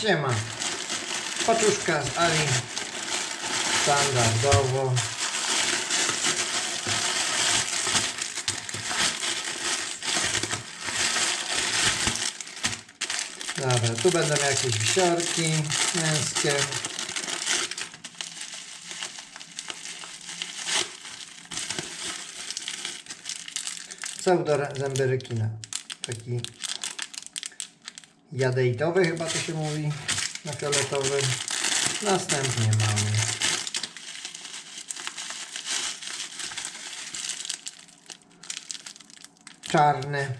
Siema. Paczuszka z Ali. Standardowo. Dobra, tu będą jakieś wisiorki męskie. Pseudor zęby rekina. Taki jadejtowy chyba to się mówi na fioletowy. Następnie mamy czarny.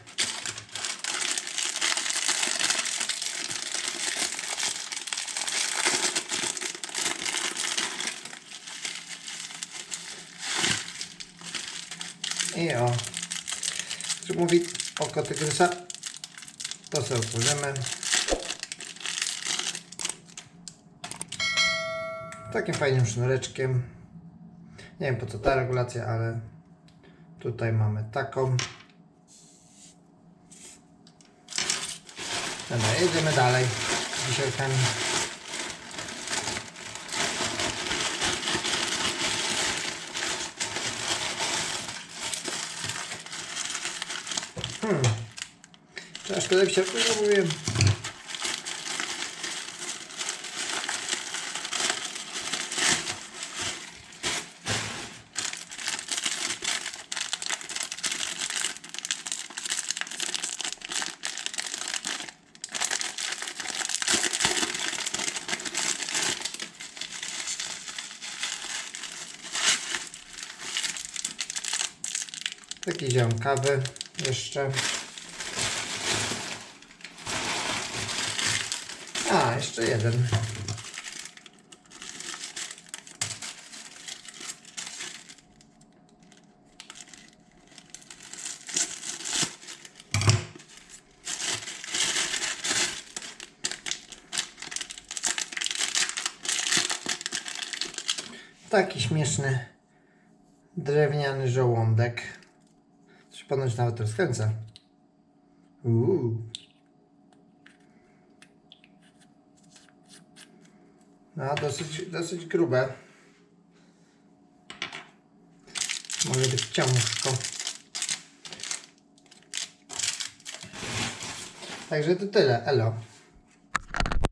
I o, mówi oko tygrysa? To sobie otworzymy. Takim fajnym sznureczkiem. Nie wiem po co ta regulacja, ale tutaj mamy taką. Dobra, jedziemy dalej z wisiorkami. Hmm. Czy aż tyle wisiorków zamówiłem? Taki ziom kawy jeszcze. A, jeszcze jeden. Taki śmieszny drewniany żołądek. Coś ponoć nawet rozkręca. Uuu. No, dosyć, dosyć grube. Może być ciążko. Także to tyle. Elo.